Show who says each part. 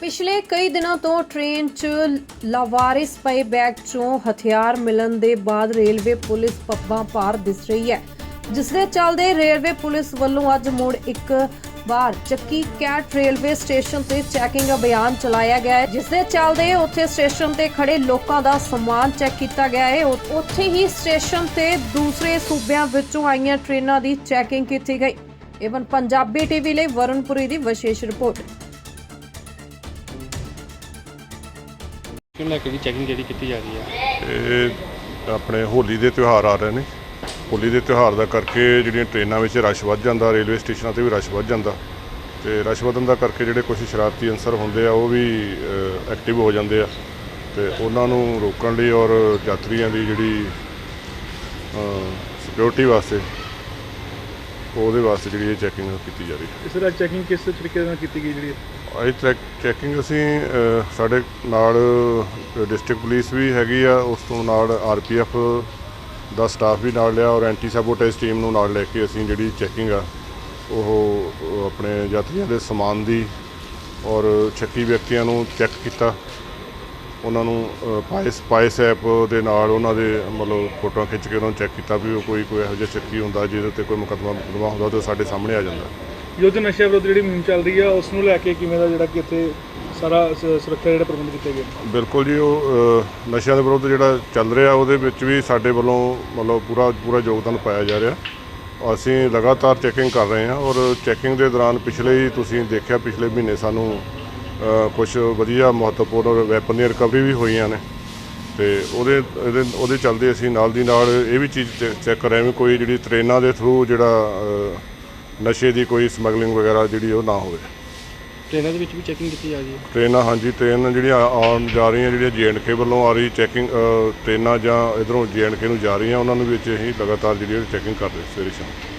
Speaker 1: ਪਿਛਲੇ ਕਈ ਦਿਨਾਂ ਤੋਂ ਟ੍ਰੇਨ 'ਚ ਲਾਵਾਰਿਸ ਪਏ ਬੈਗ 'ਚੋਂ ਹਥਿਆਰ ਮਿਲਣ ਦੇ ਬਾਅਦ ਰੇਲਵੇ ਪੁਲਿਸ ਪੱਬਾਂ ਪਾਰ ਦਿਸ ਰਹੀ ਹੈ, ਜਿਸ ਦੇ ਚੱਲਦੇ ਰੇਲਵੇ ਪੁਲਿਸ ਵੱਲੋਂ ਅੱਜ ਮੁੜ ਇੱਕ ਵਾਰ ਚੱਕੀ ਕੈਟ ਰੇਲਵੇ ਸਟੇਸ਼ਨ ਤੇ ਚੈਕਿੰਗ ਅਭਿਆਨ ਚਲਾਇਆ ਗਿਆ ਹੈ, ਜਿਸ ਦੇ ਚੱਲਦੇ ਉੱਥੇ ਸਟੇਸ਼ਨ ਤੇ ਖੜੇ ਲੋਕਾਂ ਦਾ ਸਮਾਨ ਚੈੱਕ ਕੀਤਾ ਗਿਆ ਹੈ। ਉੱਥੇ ਹੀ ਸਟੇਸ਼ਨ ਤੇ ਦੂਸਰੇ ਸੂਬਿਆਂ ਵਿੱਚੋਂ ਆਈਆਂ ਟ੍ਰੇਨਾਂ ਦੀ ਚੈਕਿੰਗ ਕੀਤੀ ਗਈ। ਇਵਨ ਪੰਜਾਬੀ ਟੀਵੀ ਲਈ ਵਰਨਪੁਰੀ ਦੀ ਵਿਸ਼ੇਸ਼ ਰਿਪੋਰਟ।
Speaker 2: ਕਿਉਂ ਲੈ ਚੈਕਿੰਗ ਜਿਹੜੀ ਕੀਤੀ ਜਾ ਰਹੀ ਹੈ?
Speaker 3: ਇਹ ਆਪਣੇ ਹੋਲੀ ਦੇ ਤਿਉਹਾਰ ਆ ਰਹੇ ਨੇ। ਹੋਲੀ ਦੇ ਤਿਉਹਾਰ ਦਾ ਕਰਕੇ ਜਿਹੜੀਆਂ ਟ੍ਰੇਨਾਂ ਵਿੱਚ ਰਸ਼ ਵੱਧ ਜਾਂਦਾ, ਰੇਲਵੇ ਸਟੇਸ਼ਨਾਂ ਤੇ ਵੀ ਰਸ਼ ਵੱਧ ਜਾਂਦਾ, ਤੇ ਰਸ਼ ਵਧਣ ਦਾ ਕਰਕੇ ਜਿਹੜੇ ਕੁਝ ਸ਼ਰਾਰਤੀ ਅਨਸਰ ਹੁੰਦੇ ਆ, ਉਹ ਵੀ ਐਕਟਿਵ ਹੋ ਜਾਂਦੇ ਆ, ਤੇ ਉਹਨਾਂ ਨੂੰ ਰੋਕਣ ਲਈ ਔਰ ਯਾਤਰੀਆਂ ਦੀ ਜਿਹੜੀ ਸਿਕਿਉਰਿਟੀ ਵਾਸਤੇ ਉਹਦੇ ਵਾਸਤੇ ਜਿਹੜੀ ਇਹ ਚੈਕਿੰਗ ਕੀਤੀ ਜਾ ਰਹੀ ਹੈ।
Speaker 4: ਇਸ ਤਰ੍ਹਾਂ ਚੈਕਿੰਗ ਕਿਸ ਤਰੀਕੇ ਨਾਲ ਕੀਤੀ ਗਈ ਜਿਹੜੀ
Speaker 3: ਅੱਜ ਚੈੱਕ ਚੈਕਿੰਗ ਅਸੀਂ ਸਾਡੇ ਨਾਲ ਡਿਸਟ੍ਰਿਕਟ ਪੁਲਿਸ ਵੀ ਹੈਗੀ ਆ ਉਸ ਤੋਂ ਨਾਲ ਆਰਪੀਐਫ ਦਾ ਸਟਾਫ ਵੀ ਨਾਲ ਲਿਆ ਔਰ ਐਂਟੀ ਸੈਬੋਟੇਜ ਟੀਮ ਨੂੰ ਨਾਲ ਲੈ ਕੇ ਅਸੀਂ ਜਿਹੜੀ ਚੈਕਿੰਗ ਆ ਉਹ ਆਪਣੇ ਯਾਤਰੀਆਂ ਦੇ ਸਮਾਨ ਦੀ ਔਰ ਸ਼ੱਕੀ ਵਿਅਕਤੀਆਂ ਨੂੰ ਚੈੱਕ ਕੀਤਾ। ਉਹਨਾਂ ਨੂੰ ਅ, ਪਾਇਸ ਪਾਇਸ ਐਪ ਦੇ ਨਾਲ ਉਹਨਾਂ ਦੇ ਮਤਲਬ ਫੋਟੋਆਂ ਖਿੱਚ ਕੇ ਉਹਨਾਂ ਨੂੰ ਚੈੱਕ ਕੀਤਾ ਵੀ ਉਹ ਕੋਈ ਕੋਈ ਇਹੋ ਜਿਹਾ ਸ਼ੱਕੀ ਹੁੰਦਾ ਜਿਹਦੇ ਤੇ ਕੋਈ ਮੁਕੱਦਮਾ ਮੁਕੱਦਮਾ ਹੁੰਦਾ ਤੇ ਉਹ ਸਾਡੇ ਸਾਹਮਣੇ ਆ ਜਾਂਦਾ।
Speaker 4: ਯੁੱਧ ਨਸ਼ਾ ਵਿਰੋਧ ਜਿਹੜੀ ਮੁਹਿੰਮ ਚੱਲ ਰਹੀ ਆ ਉਸ ਨੂੰ ਲੈ ਕੇ ਕਿਵੇਂ ਦਾ ਜਿਹੜਾ ਕਿ ਇੱਥੇ ਸਾਰਾ ਸੁਰੱਖਿਆ ਜਿਹੜੇ ਪ੍ਰਬੰਧ ਕੀਤੇ ਗਏ ਨੇ?
Speaker 3: ਬਿਲਕੁਲ ਜੀ ਉਹ ਨਸ਼ਿਆਂ ਦੇ ਵਿਰੁੱਧ ਜਿਹੜਾ ਚੱਲ ਰਿਹਾ ਉਹਦੇ ਵਿੱਚ ਵੀ ਸਾਡੇ ਵੱਲੋਂ ਮਤਲਬ ਪੂਰਾ ਪੂਰਾ ਯੋਗਦਾਨ ਪਾਇਆ ਜਾ ਰਿਹਾ। ਅਸੀਂ ਲਗਾਤਾਰ ਚੈਕਿੰਗ ਕਰ ਰਹੇ ਹਾਂ ਔਰ ਚੈਕਿੰਗ ਦੇ ਦੌਰਾਨ ਪਿਛਲੇ ਹੀ ਤੁਸੀਂ ਦੇਖਿਆ ਪਿਛਲੇ ਮਹੀਨੇ ਸਾਨੂੰ ਕੁਝ ਵਧੀਆ ਮਹੱਤਵਪੂਰਨ ਵੈਪਨ ਦੀਆਂ ਰਿਕਵਰੀ ਵੀ ਹੋਈਆਂ ਨੇ। ਤੇ ਉਹਦੇ ਉਹਦੇ ਚੱਲਦੇ ਅਸੀਂ ਨਾਲ ਦੀ ਨਾਲ ਇਹ ਵੀ ਚੀਜ਼ ਚੈੱਕ ਕਰ ਰਹੇ ਹਾਂ ਵੀ ਕੋਈ ਜਿਹੜੀ ਟ੍ਰੇਨਾਂ ਦੇ ਥਰੂ ਜਿਹੜਾ ਨਸ਼ੇ ਦੀ ਕੋਈ ਸਮਗਲਿੰਗ ਵਗੈਰਾ ਜਿਹੜੀ ਉਹ ਨਾ ਹੋਵੇ।
Speaker 2: ਟ੍ਰੇਨਾਂ ਦੇ ਵਿੱਚ ਵੀ ਚੈਕਿੰਗ ਕੀਤੀ ਜਾ ਰਹੀ ਹੈ?
Speaker 3: ਟ੍ਰੇਨਾਂ ਹਾਂਜੀ ਟ੍ਰੇਨ ਜਿਹੜੀਆਂ ਆਉਣ ਜਾ ਰਹੀਆਂ ਜਿਹੜੀਆਂ ਜੀਐਂਡਕੇ ਵੱਲੋਂ ਆ ਰਹੀ ਚੈਕਿੰਗ ਟ੍ਰੇਨਾਂ ਜਾਂ ਇਧਰੋਂ ਜੀਐਂਡਕੇ ਨੂੰ ਜਾ ਰਹੀਆਂ ਉਹਨਾਂ ਨੂੰ ਵਿੱਚ ਅਸੀਂ ਲਗਾਤਾਰ ਜਿਹੜੀ ਚੈਕਿੰਗ ਕਰ ਰਹੇ ਸਵੇਰੇ ਸ਼ਾਮ।